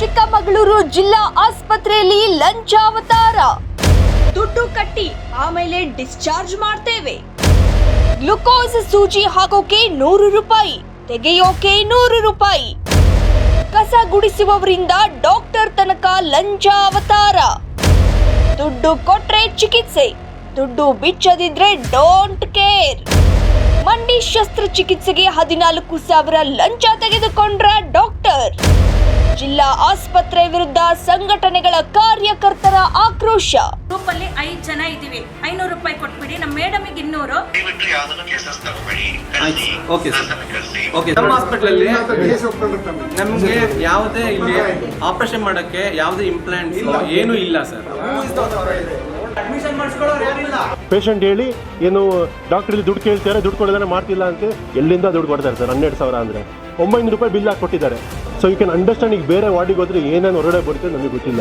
ಚಿಕ್ಕಮಗಳೂರು ಜಿಲ್ಲಾ ಆಸ್ಪತ್ರೆಯಲ್ಲಿ ಲಂಚಾವತಾರ. ದುಡ್ಡು ಕಟ್ಟಿ ಆಮೇಲೆ ಡಿಸ್ಚಾರ್ಜ್ ಮಾಡ್ತೇವೆ. ಗ್ಲುಕೋಸ್ ಸೂಜಿ ಹಾಕೋಕೆ ನೂರು ರೂಪಾಯಿ, ತೆಗೆಯೋಕೆ ನೂರು ರೂಪಾಯಿ. ಕಸ ಗುಡಿಸುವವರಿಂದ ಡಾಕ್ಟರ್ ತನಕ ಲಂಚ ಅವತಾರ ದುಡ್ಡು ಕೊಟ್ರೆ ಚಿಕಿತ್ಸೆ, ದುಡ್ಡು ಬಿಚ್ಚದಿದ್ರೆ ಡೋಂಟ್ ಕೇರ್. ಮಂಡಿ ಶಸ್ತ್ರಚಿಕಿತ್ಸೆಗೆ ಹದಿನಾಲ್ಕು ಸಾವಿರ ಲಂಚ ತೆಗೆದುಕೊಂಡ್ರ ಡಾಕ್ಟರ್. ಜಿಲ್ಲಾ ಆಸ್ಪತ್ರೆ ವಿರುದ್ಧ ಸಂಘಟನೆಗಳ ಕಾರ್ಯಕರ್ತರ ಆಕ್ರೋಶ. ಗ್ರೂಪ್ ಅಲ್ಲಿ ಐದ್ ಜನ ಇದೀವಿ ಐನೂರು ರೂಪಾಯಿ ಕೊಟ್ಬಿಡಿ. ನಮ್ಮ ಮೇಡಮ್ ಇನ್ನೂರು. ದಯವಿಟ್ಟು ಯಾವ್ದನ್ನು ಕೇಸಸ್ ತಗೋಬೇಡಿ. ಕಳಿಸಿ. ಓಕೆ ಸರ್ ನನ್ನನ್ನು ಓಕೆ ನಮ್ಮ ಹಾಸ್ಪಿಟಲಲ್ಲಿ ನಮಗೆ ಯಾವುದೇ ಇಲ್ಲಿ ಆಪರೇಷನ್ ಮಾಡೋಕ್ಕೆ ಯಾವುದೇ ಇಲ್ಲ. ಏನೂ ಇಲ್ಲ ಸರ್ ಪೇಷಂಟ್ ಹೇಳಿ ಏನು ಡಾಕ್ಟರ್ ಇಲ್ಲಿ ದುಡ್ಡು ಕೇಳ್ತಾರೆ ದುಡ್ಡು ಕೊಡೋದನ್ನ ಮಾಡ್ತಿಲ್ಲ ಅಂತ ಎಲ್ಲಿಂದ ದುಡ್ಡು ಕೊಡ್ತಾರೆ ಸರ್ ಹನ್ನೆರಡು ಸಾವಿರ ಅಂದರೆ. ಒಂಬೈನೂರು ರೂಪಾಯಿ ಬಿಲ್ ಹಾಕಿ ಕೊಟ್ಟಿದ್ದಾರೆ ಸೊ ಯು ಕ್ಯಾನ್ ಅಂಡರ್ಸ್ಟ್ಯಾಂಡ್ ಈಗ ಬೇರೆ ವಾರ್ಡಿಗೆ ಹೋದ್ರೆ ಏನೇನು ಹೊರಗಡೆ ಬರುತ್ತೆ ನಮಗೆ ಗೊತ್ತಿಲ್ಲ.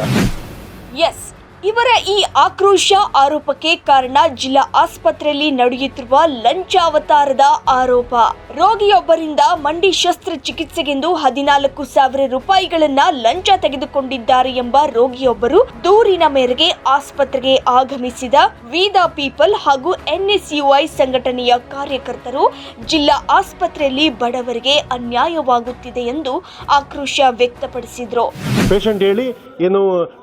ಎಸ್ ಇವರ ಈ ಆಕ್ರೋಶ ಆರೋಪಕ್ಕೆ ಕಾರಣ ಜಿಲ್ಲಾ ಆಸ್ಪತ್ರೆಯಲ್ಲಿ ನಡೆಯುತ್ತಿರುವ ಲಂಚಾವತಾರದ ಆರೋಪ. ರೋಗಿಯೊಬ್ಬರಿಂದ ಮಂಡಿ ಶಸ್ತ್ರಚಿಕಿತ್ಸೆಗೆಂದು ಹದಿನಾಲ್ಕು ಸಾವಿರ ರೂಪಾಯಿಗಳನ್ನ ಲಂಚ ತೆಗೆದುಕೊಂಡಿದ್ದಾರೆ ಎಂಬ ರೋಗಿಯೊಬ್ಬರು ದೂರಿನ ಮೇರೆಗೆ ಆಸ್ಪತ್ರೆಗೆ ಆಗಮಿಸಿದ ವಿದ ಪೀಪಲ್ ಹಾಗೂ ಎನ್ಎಸ್ಯುಐ ಸಂಘಟನೆಯ ಕಾರ್ಯಕರ್ತರು ಜಿಲ್ಲಾ ಆಸ್ಪತ್ರೆಯಲ್ಲಿ ಬಡವರಿಗೆ ಅನ್ಯಾಯವಾಗುತ್ತಿದೆ ಎಂದು ಆಕ್ರೋಶ ವ್ಯಕ್ತಪಡಿಸಿದ್ರು. ಪೇಷಂಟ್ ಹೇಳಿ, ಏನು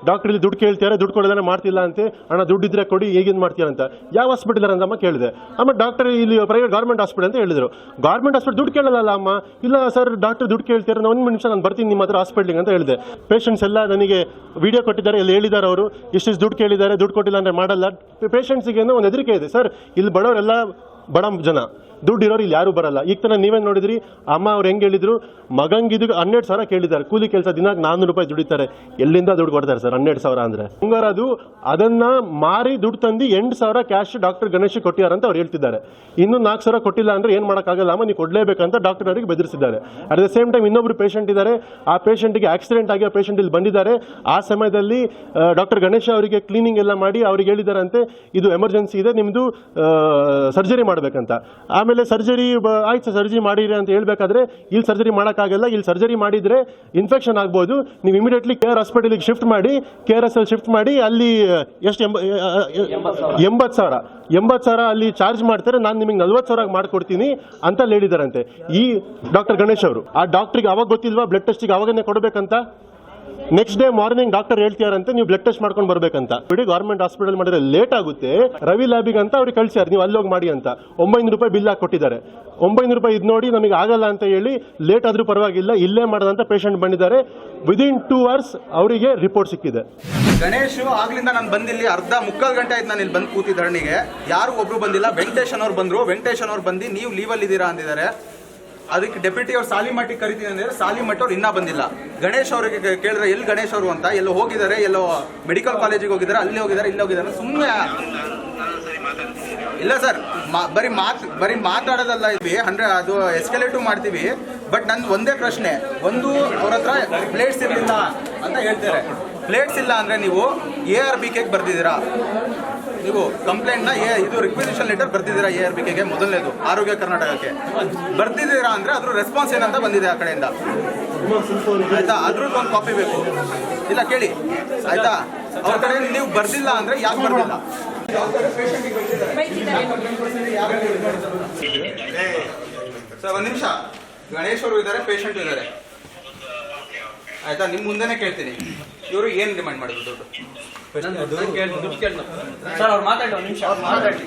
ಡಾಕ್ಟರ್ ದುಡ್ಡು ಕೇಳ್ತಾರೆ ದುಡ್ಡು ಕೊಡೋದನ್ನ ಮಾಡ್ತಿಲ್ಲ ಅಂತ ಹಣ ದುಡ್ಡಿದ್ರೆ ಕೊಡಿ, ಹೇಗೇನು ಮಾಡ್ತೀರಾ ಅಂತ. ಯಾವ ಹಾಸ್ಪಿಟಲ್ ಅಂತಮ್ಮ ಕೇಳಿದೆ. ಅಮ್ಮ ಡಾಕ್ಟರ್ ಇಲ್ಲಿ ಪ್ರೈವೇಟ್ ಗೌರ್ಮೆಂಟ್ ಹಾಸ್ಪಿಟಲ್ ಅಂತ ಹೇಳಿದರು. ಗೌರ್ಮೆಂಟ್ ಹಾಸ್ಪಿಟಲ್ ದುಡ್ಡು ಕೇಳಲ್ಲ ಅಮ್ಮ? ಇಲ್ಲ ಸರ್ ಡಾಕ್ಟರ್ ದುಡ್ಡು ಕೇಳ್ತಾರೆ ಒಂದು ನಿಮಿಷ ನಾನು ಬರ್ತೀನಿ ನಿಮ್ಮ ಹತ್ರ ಹಾಸ್ಪಿಟ್ಲಿಗೆ ಅಂತ ಹೇಳಿದೆ. ಪೇಷಂಟ್ಸ್ ಎಲ್ಲ ನನಗೆ ವಿಡಿಯೋ ಕೊಟ್ಟಿದ್ದಾರೆ ಇಲ್ಲಿ ಹೇಳಿದ್ದಾರೆ ಅವರು? ಇಷ್ಟು ದುಡ್ಡು ಕೇಳಿದ್ದಾರೆ, ದುಡ್ಡು ಕೊಟ್ಟಿಲ್ಲ ಅಂದರೆ ಮಾಡಲ್ಲ. ಪೇಷಂಟ್ಸಿಗೆ ಒಂದು ಹೆದರಿಕೆ ಇದೆ. ಸರ್ ಇಲ್ಲಿ ಬಡವರೆಲ್ಲ ಬಡ ಜನ. ದುಡ್ಡು ಇರೋರು ಇಲ್ಲಿ ಯಾರು ಬರಲ್ಲ. ಈಗ ತನಕ ನೀವೇ ನೋಡಿದ್ರಿ? ಅಮ್ಮ ಅವ್ರು ಹೆಂಗೆ ಹೇಳಿದ್ರು? ಮಗಂಗಿದು ಹನ್ನೆರಡು ಸಾವಿರ ಕೇಳಿದ್ದಾರೆ. ಕೂಲಿ ಕೆಲಸ ದಿನಕ್ಕೆ ನಾನ್ನೂರು ರೂಪಾಯಿ ದುಡಿತಾರೆ ಎಲ್ಲಿಂದ ದುಡ್ಡು ಕೊಡ್ತಾರೆ ಸರ್ ಹನ್ನೆರಡು ಸಾವಿರ ಅಂದರೆ? ಅದು ಅದನ್ನ ಮಾರಿ ದುಡ್ಡು ತಂದು ಎಂಟು ಸಾವಿರ ಕ್ಯಾಶ್ ಡಾಕ್ಟರ್ ಗಣೇಶ್ ಕೊಟ್ಟಿದ್ದಾರೆ ಅಂತ ಅವ್ರು ಹೇಳ್ತಿದ್ದಾರೆ. ಇನ್ನು ನಾಲ್ಕು ಸಾವಿರ ಕೊಟ್ಟಿಲ್ಲ ಅಂದ್ರೆ ಏನು ಮಾಡೋಕ್ಕಾಗಲ್ಲ. ಅಮ್ಮ, ನೀವು ಕೊಡಲೇಬೇಕಂತ ಡಾಕ್ಟರ್ ಅವರಿಗೆ ಬೆದರಿಸಿದ್ದಾರೆ. ಅಟ್ ದ ಸೇಮ್ ಟೈಮ್ ಇನ್ನೊಬ್ರು ಪೇಷಂಟ್ ಇದ್ದಾರೆ. ಆ ಪೇಷಂಟ್ಗೆ ಆಕ್ಸಿಡೆಂಟ್ ಆಗಿ ಆ ಪೇಷಂಟ್ ಇಲ್ಲಿ ಬಂದಿದ್ದಾರೆ. ಆ ಸಮಯದಲ್ಲಿ ಡಾಕ್ಟರ್ ಗಣೇಶ್ ಅವರಿಗೆ ಕ್ಲೀನಿಂಗ್ ಎಲ್ಲ ಮಾಡಿ ಅವ್ರಿಗೆ ಹೇಳಿದಾರಂತೆ ಇದು ಎಮರ್ಜೆನ್ಸಿ ಇದೆ. ನಿಮ್ಮದು ಸರ್ಜರಿ ಮಾಡಬೇಕಂತ. ಆಮೇಲೆ ಸರ್ಜರಿ ಆಯ್ತು ಸರ್ಜರಿ ಮಾಡಿರಿ ಅಂತ ಹೇಳ್ಬೇಕಾದ್ರೆ ಇಲ್ಲಿ ಸರ್ಜರಿ ಮಾಡೋಕ್ಕಾಗಲ್ಲ ಇಲ್ಲಿ ಸರ್ಜರಿ ಮಾಡಿದರೆ ಇನ್ಫೆಕ್ಷನ್ ಆಗ್ಬೋದು. ನೀವು ಇಮಿಡಿಯೇಟ್ಲಿ ಆರ್ ಹಾಸ್ಪಿಟಲಿಗೆ ಶಿಫ್ಟ್ ಮಾಡಿ ಕೆ ಆರ್ ಎಸ್ ಅಲ್ಲಿ ಶಿಫ್ಟ್ ಮಾಡಿ ಅಲ್ಲಿ ಎಷ್ಟು ಎಂಬ ಎಂಬತ್ತು ಸಾವಿರ. ಎಂಬತ್ತು ಸಾವಿರ. ಅಲ್ಲಿ ಚಾರ್ಜ್ ಮಾಡ್ತಾರೆ ನಾನು ನಿಮಗೆ ನಲ್ವತ್ತು ಸಾವಿರ ಮಾಡ್ಕೊಡ್ತೀನಿ ಅಂತ ಹೇಳಿದಾರಂತೆ. ಈ ಡಾಕ್ಟರ್ ಗಣೇಶ್ ಅವರು ಆ ಡಾಕ್ಟ್ರಿಗೆ ಅವಾಗ ಗೊತ್ತಿಲ್ವಾ ಬ್ಲಡ್ ಟೆಸ್ಟಿಗೆ ಅವಾಗನೇ ಕೊಡಬೇಕಂತ? ನೆಕ್ಸ್ಟ್ ಡೇ ಮಾರ್ನಿಂಗ್ ಡಾಕ್ಟರ್ ಹೇಳ್ತಿದಾರಂತೆ, ನೀವು ಬ್ಲಡ್ ಟೆಸ್ಟ್ ಮಾಡ್ಕೊಂಡು ಬರ್ಬೇಕಂತ. ಬಿಡಿ ಗೌರ್ಮೆಂಟ್ ಹಾಸ್ಪಿಟಲ್ ಮಾಡಿದ್ರೆ ಲೇಟ್ ಆಗುತ್ತೆ, ರವಿ ಲ್ಯಾಬಿಗೆ ಅಂತ ಅವ್ರಿಗೆ ಕಳಿಸ್ಯಾರ, ನೀವು ಅಲ್ಲಿ ಹೋಗಿ ಮಾಡಿ ಅಂತ. ಒಂಬೈನೂರು ರೂಪಾಯಿ ಬಿಲ್ ಹಾಕಿ ಕೊಟ್ಟಿದ್ದಾರೆ. ಒಂಬೈನೂರು ರೂಪಾಯಿ ಇದು ನೋಡಿ ನಮಗೆ ಆಗಲ್ಲ ಅಂತ ಹೇಳಿ ಲೇಟ್ ಆದರೂ ಪರವಾಗಿಲ್ಲ, ಇಲ್ಲೇ ಮಾಡದಂತ ಪೇಷಂಟ್ ಬಂದಿದ್ದಾರೆ. ವಿದಿನ್ ಟೂ ಅವರ್ಸ್ ಅವರಿಗೆ ರಿಪೋರ್ಟ್ ಸಿಕ್ಕಿದೆ. ಗಣೇಶ್, ಆಗ್ಲಿಂದ ನಾನು ಬಂದಿಲ್ಲಿ ಅರ್ಧ ಮುಕ್ಕಾಲು ಗಂಟೆ ಆಯ್ತು ನಾನು ಇಲ್ಲಿ ಬಂದು ಕೂತಿದ್ದ ಧರಣಿಗೆ ಯಾರು ಒಬ್ರು ಬಂದಿಲ್ಲ ವೆಂಕಟೇಶನ್ ಅವ್ರು ಬಂದ್ರು. ವೆಂಕಟೇಶನ್ ಅವ್ರು ಬಂದು, ನೀವು ಲೀವಲ್ಲಿ ಇದ್ದೀರಾ ಅಂದಿದ್ದಾರೆ. ಅದಕ್ಕೆ ಡೆಪ್ಯೂಟಿ ಅವ್ರು ಸಾಲಿಮಟ್ಟಿ ಕರಿತೀನಿ ಅಂದ್ರೆ ಸಾಲಿಮಟ್ಟಿ ಅವ್ರು ಇನ್ನೂ ಬಂದಿಲ್ಲ. ಗಣೇಶ್ ಅವರಿಗೆ ಕೇಳಿದ್ರೆ, ಎಲ್ಲಿ ಗಣೇಶ್ ಅವರು ಅಂತ? ಎಲ್ಲೋ ಹೋಗಿದ್ದಾರೆ, ಎಲ್ಲೋ ಮೆಡಿಕಲ್ ಕಾಲೇಜಿಗೆ ಹೋಗಿದ್ದಾರೆ, ಅಲ್ಲಿ ಹೋಗಿದ್ದಾರೆ, ಇಲ್ಲಿ ಹೋಗಿದ್ದಾರೆ ಸುಮ್ಮನೆ ಇಲ್ಲ ಸರ್ ಬರೀ ಮಾತು ಬರೀ ಮಾತಾಡೋದಲ್ಲ ಇದ್ವಿ. ಅಂದ್ರೆ ಅದು ಎಸ್ಕಲೇಟು ಮಾಡ್ತೀವಿ. ಬಟ್ ನಂದು ಒಂದೇ ಪ್ರಶ್ನೆ, ಒಂದು ಅವ್ರ ಹತ್ರ ಪ್ಲೇಟ್ಸ್ ಇರಲಿಲ್ಲ ಅಂತ ಹೇಳ್ತಾರೆ. ಪ್ಲೇಟ್ಸ್ ಇಲ್ಲ ಅಂದರೆ ನೀವು ಎ ಆರ್ ಬಿ ಕೆಗೆ ಬರ್ತಿದ್ದೀರಾ ನೀವು ಕಂಪ್ಲೇಂಟ್ನ ಎ ಇದು ರಿಕ್ವಿಸಿಷನ್ ಲೆಟರ್ ಬರ್ತಿದ್ದೀರಾ ಎ ಆರ್ ಬಿ ಕೆಗೆ ಮೊದಲನೇದು, ಆರೋಗ್ಯ ಕರ್ನಾಟಕಕ್ಕೆ? ಬರ್ತಿದ್ದೀರಾ ಅಂದರೆ ಅದ್ರ ರೆಸ್ಪಾನ್ಸ್ ಏನಂತ ಬಂದಿದೆ ಆ ಕಡೆಯಿಂದ. ಆಯಿತಾ? ಅದ್ರದ್ದು ಒಂದು ಕಾಪಿ ಬೇಕು. ಇಲ್ಲ, ಕೇಳಿ. ಆಯ್ತಾ? ಅವ್ರ ಕಡೆ ನೀವು ಬರ್ದಿಲ್ಲ ಅಂದರೆ ಯಾಕೆ ಬರ್ದಿಲ್ಲ? ಸರ್, ಒಂದು ನಿಮಿಷ. ಗಣೇಶ್ ಅವರು ಇದ್ದಾರೆ ಪೇಷಂಟ್ ಇದ್ದಾರೆ. ಆಯ್ತಾ? ನಿಮ್ಮ ಮುಂದೆನೆ ಕೇಳ್ತೀನಿ. ಇವರು ಏನು ಡಿಮ್ಯಾಂಡ್ ಮಾಡಿದ್ರು ದುಡ್ಡು? ಸರ್ ಅವ್ರು ಮಾತಾಡಿ ಒಂದು ನಿಮಿಷ. ಮಾತಾಡಿ.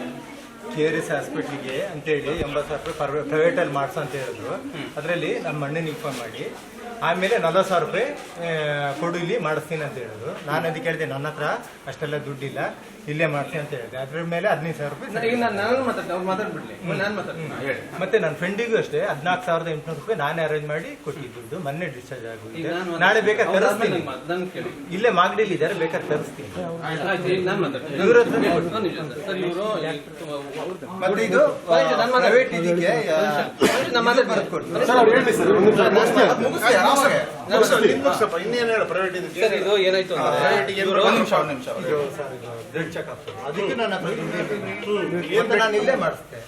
ಕೆ ಆರ್ ಎಸ್ ಹಾಸ್ಪಿಟ್ಲಿಗೆ ಅಂತೇಳಿ ಎಂಬತ್ತು ಸಾವಿರ ರೂಪಾಯಿ ಪ್ರೈವೇಟಲ್ಲಿ ಮಾಡಿಸೋ ಅಂತ ಹೇಳಿದ್ರು. ಅದರಲ್ಲಿ ನಮ್ಮ ಮಣ್ಣಿನ ಇನ್ಫಾರ್ಮ್ ಮಾಡಿ ಆಮೇಲೆ ನಲವತ್ತು ಸಾವಿರ ರೂಪಾಯಿ ಕೊಡು ಇಲ್ಲಿ ಮಾಡಿಸ್ತೀನಿ ಅಂತ ಹೇಳಿದ್ರು. ನಾನು ಅದಕ್ಕೆ ಹೇಳಿದೆ ನನ್ನ ಹತ್ರ ಅಷ್ಟೆಲ್ಲ ದುಡ್ಡಿಲ್ಲ ಇಲ್ಲೇ ಮಾಡ್ತೀನಿ ಅಂತ ಹೇಳಿದೆ. ಅದ್ರ ಮೇಲೆ ಹದಿನೈದು ಸಾವಿರ ರೂಪಾಯಿ ಮತ್ತೆ ನನ್ನ ಫ್ರೆಂಡಿಗೂ ಅಷ್ಟೇ ಹದಿನಾಲ್ಕು ಸಾವಿರದ ಎಂಟುನೂರು ರೂಪಾಯಿ ನಾನೇ ಅರೇಂಜ್ ಮಾಡಿ ಕೊಟ್ಟಿದ್ದು. ದುಡ್ಡು ಮೊನ್ನೆ ಡಿಸ್ಚಾರ್ಜ್ ಆಗುತ್ತೆ ನಾಳೆ ಬೇಕಾದ್ರೆ ತರಿಸ್ತೀನಿ. ಇಲ್ಲೇ ಮಾಗಡಿಯಲ್ಲಿ ಇದ್ದಾರೆ ಬೇಕಾದ್ರೆ ತರಿಸ್ತೀನಿ. ಮತ್ತೆ ಇದು ಪ್ರೈವೇಟ್ ಇದಕ್ಕೆ ಹೇಳಿ ಸರ್ ಏನಾಯ್ತು ಅದಕ್ಕೆ ನಾನು ಇಲ್ಲೇ ಮಾಡಿಸ್ತೆ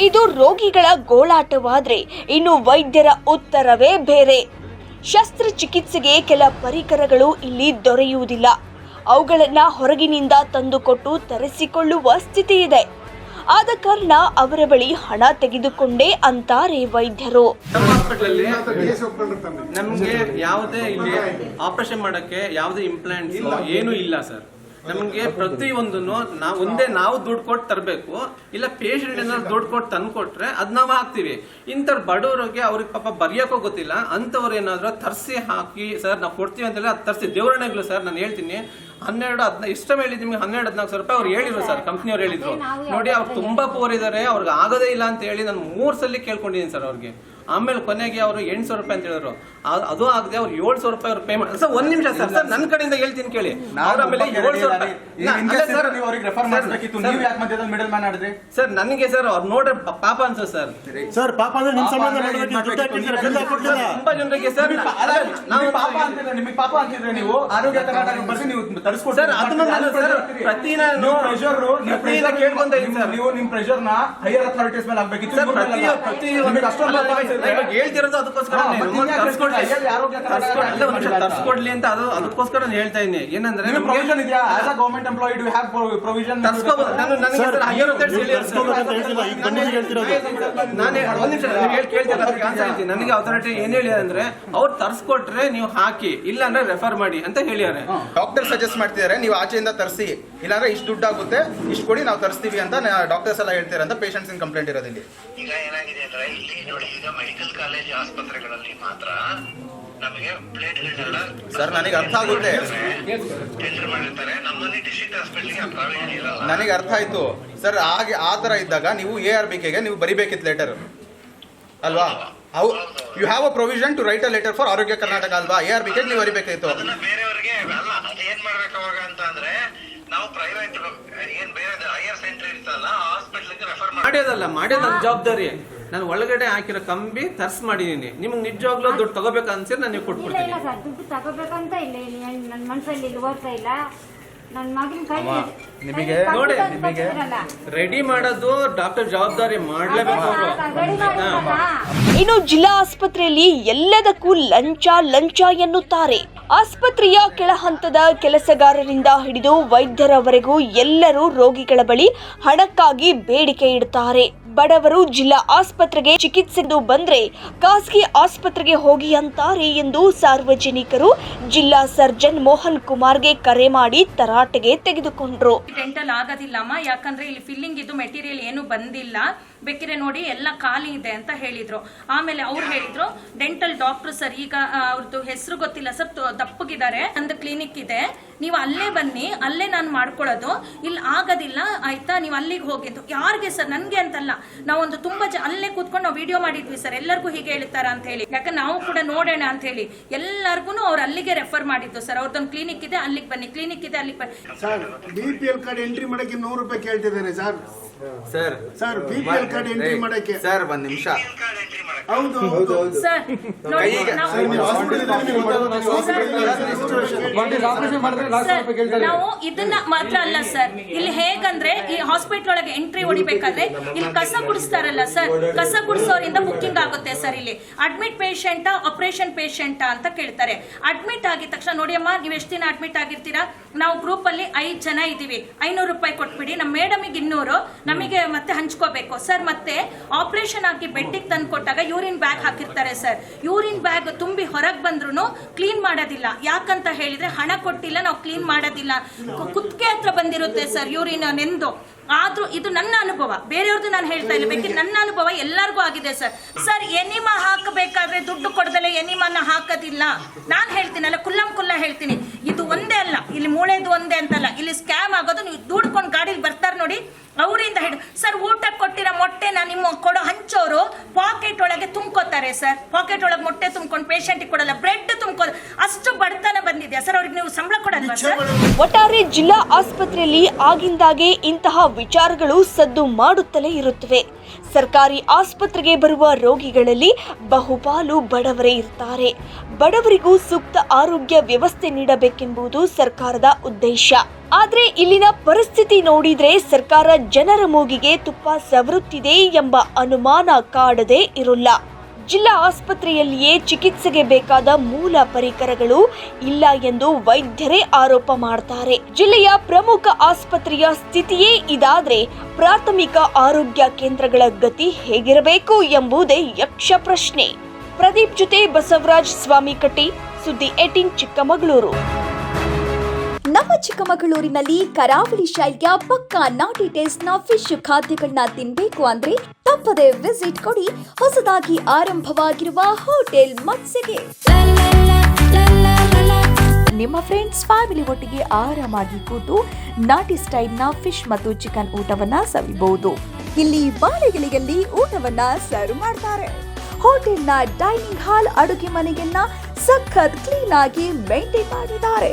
ಇದು ರೋಗಿಗಳ ಗೋಳಾಟವಾದ್ರೆ ಇನ್ನು ವೈದ್ಯರ ಉತ್ತರವೇ ಬೇರೆ. ಶಸ್ತ್ರಚಿಕಿತ್ಸೆಗೆ ಕೆಲ ಪರಿಕರಗಳು ಇಲ್ಲಿ ದೊರೆಯುವುದಿಲ್ಲ. ಅವುಗಳನ್ನ ಹೊರಗಿನಿಂದ ತಂದುಕೊಟ್ಟು ತರಿಸಿಕೊಳ್ಳುವ ಸ್ಥಿತಿ ಇದೆ ಆದ ಕಾರಣ ಅವರ ಬಳಿ ಹಣ ತೆಗೆದುಕೊಂಡೇ ಅಂತಾರೆ ವೈದ್ಯರು. ನಮ್ಮ ನಮಗೆ ಯಾವುದೇ ಇಲ್ಲಿ ಆಪರೇಷನ್ ಮಾಡಕ್ಕೆ ಯಾವುದೇ ಇಂಪ್ಲಾಂಟ್ಸ್ ಏನು ಇಲ್ಲ ಸರ್ ನಮಗೆ ಪ್ರತಿಯೊಂದನ್ನು ನಾವು ಒಂದೇ ನಾವು ದುಡ್ಡು ಕೊಟ್ಟು ತರಬೇಕು ಇಲ್ಲ ಪೇಷಂಟ್ ಏನಾದ್ರು ದುಡ್ಡು ಕೊಟ್ಟು ತಂದು ಕೊಟ್ರೆ ಅದ್ ನಾವು ಹಾಕ್ತಿವಿ. ಇಂಥವ್ರು ಬಡವರಿಗೆ ಅವ್ರಿಗೆ ಪಾಪ ಬರೆಯೋಕ್ಕೂ ಗೊತ್ತಿಲ್ಲ. ಅಂಥವ್ರು ಏನಾದ್ರು ತರಿಸಿ ಹಾಕಿ ಸರ್ ನಾವು ಕೊಡ್ತೀವಿ ಅಂತೆಲ್ಲ ಅದು ತರಿಸಿ ದೇವರಣೆಗಳು ಸರ್ ನಾನು ಹೇಳ್ತೀನಿ. ಹನ್ನೆರಡು ಹದಿನ ಇಷ್ಟ ಹೇಳಿದ್ ನಿಮ್ಗೆ ಹನ್ನೆರಡು ಹದಿನಾಲ್ಕು ಸಾವಿರ ರೂಪಾಯಿ ಅವ್ರು ಹೇಳಿದ್ರು ಸರ್ ಕಂಪ್ನಿಯವ್ರು ಹೇಳಿದ್ರು. ನೋಡಿ ಅವ್ರು ತುಂಬಾ ಪೋರ್ ಇದಾರೆ ಅವ್ರಿಗೆ ಆಗೋದೇ ಇಲ್ಲ ಅಂತ ಹೇಳಿ ನಾನು ಮೂರ್ ಸಲ ಕೇಳ್ಕೊಂಡಿದ್ದೀನಿ ಸರ್ ಅವ್ರಿಗೆ. ಆಮೇಲೆ ಕೊನೆಗೆ ಅವರು ಎಂಟು ಸಾವಿರ ರೂಪಾಯಿ ಅಂತ ಹೇಳಿದ್ರು. ಅದು ಆಗದೆ ಅವ್ರು ಏಳು ಸಾವಿರ ರೂಪಾಯಿ ಅವ್ರು ಪೇಮೆಂಟ್ ಸರ್ ಒಂದ್ ನಿಮಿಷ ಸರ್ ಸರ್ ನನ್ನ ಕಡೆಯಿಂದ ಹೇಳ್ತೀನಿ ಕೇಳಿ. ಅವ್ರ ಆಮೇಲೆ ಏಳು ಸಾವಿರ ರೂಪಾಯಿ ಸರ್, ನೀವು ಅವ್ರಿಗೆ ರೆಫರ್ ಸರ್, ನೀವು ಯಾಕೆ ಮಧ್ಯದಲ್ಲಿ ಮಿಡಲ್ ಮ್ಯಾನ್ ಆಡಿದ್ರಿ ಸರ್ ನನಗೆ ಸರ್ ಅವ್ರು ನೋಡ್ರಿ ಪ- ಪಾಪ ಅನ್ಸ ಸರ್. ಸರ್. ಪಾಪ ಅಂದ್ರೆ ನಿಮ್ ಸಂಬಂಧ. ತುಂಬಾ ಜನರಿಗೆ ಸರ್ ನಾವು ನಿಮಗೆ ಪಾಪ ಅಂತಿದ್ರೆ ನಿಮಗೆ ಪಾಪ ಅಂತಿದ್ರೆ ನೀವು ಆರೋಗ್ಯ ಕರ್ನಾಟಕ ಬರ್ಸಿ ನೀವು ತರಿಸ್ಕೊಡ್ತೀರಿ. ಸರ್, ಅದನ್ನ ನಾನು ಸರ್ ಪ್ರೆಷರ್ ಕೇಳ್ಕೊಂತ ಇದ್ದೀನಿ ಸರ್. ನೀವು ನಿಮ್ಮ ಪ್ರೆಷರ್ನ ಹೈಯರ್ ಅಥಾರಿಟೀಸ್ ಮೇಲೆ ಆಗ್ಬೇಕಿತ್ತು ಪ್ರತಿ ಅಷ್ಟೊಂದು ಇವಾಗ ಹೇಳ್ತಿರೋದು ಅದಕ್ಕೋಸ್ಕರ ತರ್ಸ್ಕೊಡ್ಲಿ. ಅಂತ. ಅದು ಅದಕ್ಕೋಸ್ಕರ ನಾನು ಹೇಳ್ತಾ ಇದ್ದೀನಿ. ಏನಂದ್ರೆ ಪ್ರೊವಿಷನ್ ಇದೆಯಾ? As a government employee do have provision ತರ್ಸ್ಕೊಬೋದು. ನಾನು ನನಗೆ ಹೇಳ್ತಿರೋದು. ನಾನೇ ಒಂದ್ ನಿಮಿಷ ನೀವು ಹೇಳಿ ಕೇಳ್ತಾರೆ ಅದಕ್ಕೆ ಆನ್ಸರ್ ಹೇಳ್ತೀನಿ. ನನಗೆ ಅಥಾರಿಟಿ ಏನ್ ಹೇಳಿದ್ದಾರೆ ಅಂದ್ರೆ ಅವ್ರು ತರ್ಸ್ಕೊಟ್ರೆ ನೀವು ಹಾಕಿ ಇಲ್ಲ ಅಂದ್ರೆ ರೆಫರ್ ಮಾಡಿ ಅಂತ ಹೇಳಿದ್ದಾರೆ. ಡಾಕ್ಟರ್ ಸಜೆಸ್ಟ್ ಮಾಡ್ತಿದ್ದಾರೆ ನೀವು ಆಚೆಯಿಂದ ತರಿಸಿ. ಇಲ್ಲಾಂದ್ರೆ ಇಷ್ಟು ದುಡ್ಡು ಆಗುತ್ತೆ ಇಷ್ಟು ಕೊಡಿ ನಾವು ತರಿಸ್ತೀವಿ ಅಂತ ಡಾಕ್ಟರ್ಸ್ ಎಲ್ಲ ಹೇಳ್ತಾರೆ ಅಂತ ಪೇಷಂಟ್ಸ್ ಇನ್ ಕಂಪ್ಲೇಂಟ್ ಇರೋದಿಲ್ಲಿ ಈಗ ಏನಾಗಿದೆ ಅಂದ್ರೆ ಇಲ್ಲಿ ನೋಡಿ ಈಗ ಮೆಡಿಕಲ್ ಕಾಲೇಜ್ ಆಸ್ಪತ್ರೆಗಳಲ್ಲಿ ಮಾತ್ರ ನಮಗೆ ಪ್ಲೇಟ್ಗಳನ್ನೆಲ್ಲ ಸರ್ ನನಗೆ ಅರ್ಥ ಆಗುತ್ತೆ. ಟೆಂಡರ್ ಮಾಡಿರ್ತಾರೆ. ನಮ್ಮಲ್ಲಿ ಡಿಸ್ಟ್ರಿಕ್ಟ್ ಹಾಸ್ಪಿಟಲ್ಗೆ ಆ ಪ್ರಾವಿಷನ್ ಇರಲ್ಲ ನನಗೆ ಅರ್ಥ ಆಯ್ತು. ಸರ್ ಹಾಗೆ ಆ ತರ ಇದ್ದಾಗ ನೀವು ಎ ಆರ್ ಬಿ ಕೆಗೆ ನೀವು ಬರಿಬೇಕಿತ್ತು ಲೆಟರ್. ಅಲ್ವಾ? How you have a provision to write a letter for Arogya Karnataka ಅಲ್ವಾ? ಎ ಆರ್ ಬಿ ಕೆಗೆ ನೀವು ಬರಿಬೇಕಾಯ್ತು ಅದನ್ನ ಬೇರೆಯವರಿಗೆ ಅಲ್ಲ ಅದೇನ್ ಏನ್ ಮಾಡ್ಬೇಕು ಅವಾಗ ಅಂತ ಅಂದ್ರೆ ನಾವು ಪ್ರೈವೇಟ್ ಏನ್ ಬೇರೆ ಹೈಯರ್ ಸೆಂಟರ್ ಇರ್ತಲ್ಲ ಹಾಸ್ಪಿಟಲ್ಗೆ ರೆಫರ್ ಮಾಡಿ ಮಾಡ್ಯೋದಲ್ಲ ಮಾಡ್ಯೋದು ಜವಾಬ್ದಾರಿ. ನಾನು ಒಳಗಡೆ ಹಾಕಿರೋ ಕಂಬಿ ತರ್ಸ್ ಮಾಡಿದೀನಿ. ನಿಮ್ಗೆ ನಿಜವಾಗ್ಲೂ ದುಡ್ಡು ತಗೋಬೇಕು ಅನ್ಸಿದ್ರೆ ನಾನು ನೀವು ಇಲ್ಲ ಕೊಟ್ಬಿಡ್ತೀನಿ. ಇಲ್ಲ ಸರ್ ದುಡ್ಡು ತಗೋಬೇಕಂತ ಇಲ್ಲ ಇಲ್ಲಿ ನನ್ನ ಮನಸ್ಸಲ್ಲಿ ಇಲ್ಲಿ ಓದ್ತಾ ಇಲ್ಲ. ನನ್ನ ಮಗನ ಕೈ ನಿಮಗೆ ನೋಡಿ, ನಿಮಗೆ ರೆಡಿ ಮಾಡೋದು ಡಾಕ್ಟರ್ ಜವಾಬ್ದಾರಿ ಮಾಡ್ಲೇಬೇಕು ಅವರು. ರೆಡಿ ಮಾಡಿದ್ರಲ್ಲ. ಇನ್ನು ಜಿಲ್ಲಾ ಆಸ್ಪತ್ರೆಯಲ್ಲಿ ಎಲ್ಲದಕ್ಕೂ ಲಂಚ ಲಂಚ ಎನ್ನುತ್ತಾರೆ. ಆಸ್ಪತ್ರೆಯ ಕೆಳಹಂತದ ಕೆಲಸಗಾರರಿಂದ ಹಿಡಿದು ವೈದ್ಯರವರೆಗೂ ಎಲ್ಲರೂ ರೋಗಿಗಳ ಬಳಿ ಹಣಕ್ಕಾಗಿ ಬೇಡಿಕೆ ಇಡುತ್ತಾರೆ ಬಡವರು ಜಿಲ್ಲಾ ಆಸ್ಪತ್ರೆಗೆ ಚಿಕಿತ್ಸೆ ಬಂದ್ರೆ ಖಾಸಗಿ ಆಸ್ಪತ್ರೆಗೆ ಹೋಗಿ ಅಂತಾರೆ ಎಂದು ಸಾರ್ವಜನಿಕರು ಜಿಲ್ಲಾ ಸರ್ಜನ್ ಮೋಹನ್ ಕುಮಾರ್ಗೆ ಕರೆ ಮಾಡಿ ತರಾಟೆಗೆ ತೆಗೆದುಕೊಂಡ್ರು. ಆಗೋದಿಲ್ಲಮ್ಮ, ಯಾಕಂದ್ರೆ ಇಲ್ಲಿ ಫಿಲ್ಲಿಂಗ್ ಇದು ಮೆಟೀರಿಯಲ್ ಏನು ಬಂದಿಲ್ಲ. ಬೇಕಿದ್ರೆ ನೋಡಿ, ಎಲ್ಲ ಖಾಲಿ ಇದೆ ಅಂತ ಹೇಳಿದ್ರು. ಆಮೇಲೆ ಅವ್ರು ಹೇಳಿದ್ರು ಡೆಂಟಲ್ ಡಾಕ್ಟರ್ ಸರ್ ಈಗ ಅವ್ರದ್ದು ಹೆಸರು ಗೊತ್ತಿಲ್ಲ ಸರ್ ದಪ್ಪಗಿದ್ದಾರೆ. ಒಂದು ಕ್ಲಿನಿಕ್ ಇದೆ. ನೀವು ಅಲ್ಲೇ ಬನ್ನಿ ಅಲ್ಲೇ ನಾನು ಮಾಡ್ಕೊಳ್ಳೋದು ಇಲ್ಲಿ ಆಗೋದಿಲ್ಲ ಆಯ್ತಾ ನೀವು ಅಲ್ಲಿಗೆ ಹೋಗಿದ್ದು ಯಾರಿಗೆ ಸರ್ ನನಗೆ ಅಂತಲ್ಲ ನಾವೊಂದು ತುಂಬ ಜ ಅಲ್ಲೇ ಕೂತ್ಕೊಂಡು ನಾವು ವಿಡಿಯೋ ಮಾಡಿದ್ವಿ ಸರ್ ಎಲ್ಲರಿಗೂ ಹೀಗೆ ಹೇಳ್ತಾರ ಅಂತ ಹೇಳಿ ಯಾಕಂದ್ರೆ ನಾವು ಕೂಡ ನೋಡೋಣ ಅಂತ ಹೇಳಿ ಎಲ್ಲರಿಗೂ ಅವ್ರು ಅಲ್ಲಿಗೆ ರೆಫರ್ ಮಾಡಿದ್ದು ಸರ್ ಅವ್ರದ್ದೊಂದು ಕ್ಲಿನಿಕ್ ಇದೆ ಅಲ್ಲಿಗೆ ಬನ್ನಿ ಕ್ಲಿನಿಕ್ ಇದೆ ಅಲ್ಲಿಗೆ ಬನ್ನಿ sir B P L card entry ಮಾಡಕ್ಕೆ ನೂರು ರೂಪಾಯಿ ಕೇಳ್ತಿದ್ದಾರೆ sir sir sir B P L card entry ಮಾಡಕ್ಕೆ ಸರ್ ಒಂದ್ ನಿಮಿಷ ಕಾರ್ಡ್ ಎಂಟ್ರಿ ಮಾಡಕ್ಕೆ ಹೌದು ಹೌದು ಸರ್ ನೋಡಿ ನಾವು ಇದ್ರೆ ನೀವು ಇದನ್ನ ಮಾತ್ರ ಅಲ್ಲ ಸರ್. ಇಲ್ಲಿ ಹೇಗಂದ್ರೆ ಈ ಹಾಸ್ಪಿಟಲ್ ಒಳಗೆ ಎಂಟ್ರಿ ಹೊಡಿಬೇಕಾದ್ರೆ ಇಲ್ಲಿ ಕಸ ಗುಡಿಸ್ತಾರಲ್ಲ ಸರ್. ಕಸ ಗುಡಿಸೋರಿಂದ ಬುಕ್ಕಿಂಗ್ ಆಗುತ್ತೆ ಸರ್ ಇಲ್ಲಿ. ಅಡ್ಮಿಟ್ ಪೇಷಂಟ್ ಆಪರೇಷನ್ ಪೇಷಂಟ್ ಅಂತ ಕೇಳ್ತಾರೆ. ಅಡ್ಮಿಟ್ ಆಗಿದ ತಕ್ಷಣ, ನೋಡಿ ಅಮ್ಮ, ನೀವು ಎಷ್ಟು ದಿನ ಅಡ್ಮಿಟ್ ಆಗಿರ್ತೀರಾ? ನಾವು ಗ್ರೂಪ್ ಅಲ್ಲಿ ಐದ್ ಜನ ಇದೀವಿ. ಐನೂರು ರೂಪಾಯಿ ಕೊಟ್ಬಿಡಿ. ನಮ್ಮ ಮೇಡಮಿಗೆ ಇನ್ನೂರು. ನಮಗೆ ಮತ್ತೆ ಹಂಚ್ಕೋಬೇಕು. ಸರ್, ಮತ್ತೆ ಆಪರೇಷನ್ ಆಗಿ ಬೆಡ್ಡಿಗೆ ತಂದು ಕೊಟ್ಟಾಗ ಯೂರಿನ್ ಬ್ಯಾಗ್ ಹಾಕಿರ್ತಾರೆ ಸರ್. ಯೂರಿನ್ ಬ್ಯಾಗ್ ತುಂಬಿ ಹೊರಗೆ ಬಂದ್ರು ಕ್ಲೀನ್ ಮಾಡೋದಿಲ್ಲ. ಯಾಕಂತ ಹೇಳಿದ್ರೆ ಹಣ ಕೊಟ್ಟಿಲ್ಲ, ನಾವು ಕ್ಲೀನ್ ಮಾಡೋದಿಲ್ಲ. ಕುತ್ತಿಗೆ ಹತ್ರ ಬಂದಿರುತ್ತೆ ಸರ್ ಯೂರಿನ ನೆಂದು. ಆದ್ರೂ ಇದು ನನ್ನ ಅನುಭವ. ಬೇರೆಯವ್ರದ್ದು ನಾನು ಹೇಳ್ತಾ ಇಲ್ಲ. ಬೇಕಿದ್ರೆ ನನ್ನ ಅನುಭವ ಎಲ್ಲರಿಗೂ ಆಗಿದೆ ಸರ್. ಸರ್, ಎನಿಮಾ ಹಾಕಬೇಕಾದ್ರೆ ದುಡ್ಡು ಕೊಡದಲೆ ಎನಿಮಾನ ಹಾಕೋದಿಲ್ಲ. ನಾನು ಹೇಳ್ತೀನಲ್ಲ, ಕುಲ್ಲಂ ಕುಲ್ಲ ಹೇಳ್ತೀನಿ. ಇದು ಒಂದೇ ಅಲ್ಲ. ಇಲ್ಲಿ ಮೂಳೆದು ಒಂದೇ ಅಂತಲ್ಲ. ಇಲ್ಲಿ ಸ್ಕ್ಯಾಮ್ ಆಗೋದು, ನೀವು ದುಡ್ಕೊಂಡು ಗಾಡೀಲಿ ಬರ್ತಾರೆ ನೋಡಿ. ಅವರಿಂದ ಹಿಡಿದು, ಸರ್, ಊಟ ಕೊಟ್ಟಿರೋ ಮೊಟ್ಟೆನ ನಿಮ್ಮ ಕೊಡೋ ಹಂಚೋರು ಪಾಕೆಟ್ ಒಳಗೆ ತುಂಬ್ಕೋತಾರೆ, ಸರ್. ಪಾಕೆಟ್ ಒಳಗೆ ಮೊಟ್ಟೆ ತುಂಬ್ಕೊಂಡು ಪೇಷಂಟಿಗೆ ಕೊಡಲ್ಲ, ಬ್ರೆಡ್ ತುಂಬ್ಕೋದು ಅಷ್ಟು ಬಡತನ ಬಂದಿದೆ ಸರ್, ಅವ್ರಿಗೆ ನೀವು ಸಂಬಳ ಕೊಡಲ್ವಾ, ಸರ್? ಒಟ್ಟಾರೆ ಜಿಲ್ಲಾ ಆಸ್ಪತ್ರೆಯಲ್ಲಿ ಆಗಿಂದಾಗೆ ಇಂತಹ ವಿಚಾರಗಳು ಸದ್ದು ಮಾಡುತ್ತಲೇ ಇರುತ್ತವೆ. ಸರ್ಕಾರಿ ಆಸ್ಪತ್ರೆಗೆ ಬರುವ ರೋಗಿಗಳಲ್ಲಿ ಬಹುಪಾಲು ಬಡವರೇ ಇರ್ತಾರೆ. ಬಡವರಿಗೂ ಸೂಕ್ತ ಆರೋಗ್ಯ ವ್ಯವಸ್ಥೆ ನೀಡಬೇಕೆಂಬುದು ಸರ್ಕಾರದ ಉದ್ದೇಶ. ಆದರೆ ಇಲ್ಲಿನ ಪರಿಸ್ಥಿತಿ ನೋಡಿದ್ರೆ ಸರ್ಕಾರ ಜನರ ಮೂಗಿಗೆ ತುಪ್ಪ ಸವರುತ್ತಿದೆ ಎಂಬ ಅನುಮಾನ ಕಾಡದೇ ಇರೋಲ್ಲ. ಜಿಲ್ಲಾ ಆಸ್ಪತ್ರೆಯಲ್ಲಿಯೇ ಚಿಕಿತ್ಸೆಗೆ ಬೇಕಾದ ಮೂಲ ಪರಿಕರಗಳು ಇಲ್ಲ ಎಂದು ವೈದ್ಯರೇ ಆರೋಪ ಮಾಡ್ತಾರೆ. ಜಿಲ್ಲೆಯ ಪ್ರಮುಖ ಆಸ್ಪತ್ರೆಯ ಸ್ಥಿತಿಯೇ ಇದಾದ್ರೆ ಪ್ರಾಥಮಿಕ ಆರೋಗ್ಯ ಕೇಂದ್ರಗಳ ಗತಿ ಹೇಗಿರಬೇಕು ಎಂಬುದೇ ಯಕ್ಷ ಪ್ರಶ್ನೆ. ಪ್ರದೀಪ್ ಜೊತೆ ಬಸವರಾಜ್ ಸ್ವಾಮಿ ಸ್ವಾಮಿಕಟ್ಟಿ ಸುದ್ದಿ ಏಟಿನ್ ಚಿಕ್ಕಮಗಳೂರು. ನಮ್ಮ ಚಿಕ್ಕಮಗಳೂರಿನಲ್ಲಿ ಕರಾವಳಿ ಶೈಲಿಯ ಪಕ್ಕಾ ನಾಟಿ ಟೇಸ್ಟ್ನ ಫಿಶ್ ಖಾದ್ಯಗಳನ್ನ ತಿನ್ಬೇಕು ಅಂದ್ರೆ ತಪ್ಪದೆ ವಿಸಿಟ್ ಕೊಡಿ ಹೊಸದಾಗಿ ಆರಂಭವಾಗಿರುವ ಹೋಟೆಲ್ ಮತ್ಸ್ಯಗೆ. ನಿಮ್ಮ ಫ್ರೆಂಡ್ಸ್ ಫ್ಯಾಮಿಲಿ ಒಟ್ಟಿಗೆ ಆರಾಮಾಗಿ ಕೂತು ನಾಟಿ ಸ್ಟೈಲ್ನ ಫಿಶ್ ಮತ್ತು ಚಿಕನ್ ಊಟವನ್ನ ಸವಿಬಹುದು. ಇಲ್ಲಿ ಬಾಳೆಗಳಿಗೆಲ್ಲಿ ಊಟವನ್ನ ಸರ್ವ್ ಮಾಡ್ತಾರೆ. ಹೋಟೆಲ್ನ ಡೈನಿಂಗ್ ಹಾಲ್ ಅಡುಗೆ ಮನೆಯನ್ನ ಸಖತ್ ಕ್ಲೀನ್ ಆಗಿ ಮೇಂಟೈನ್ ಮಾಡಿದ್ದಾರೆ.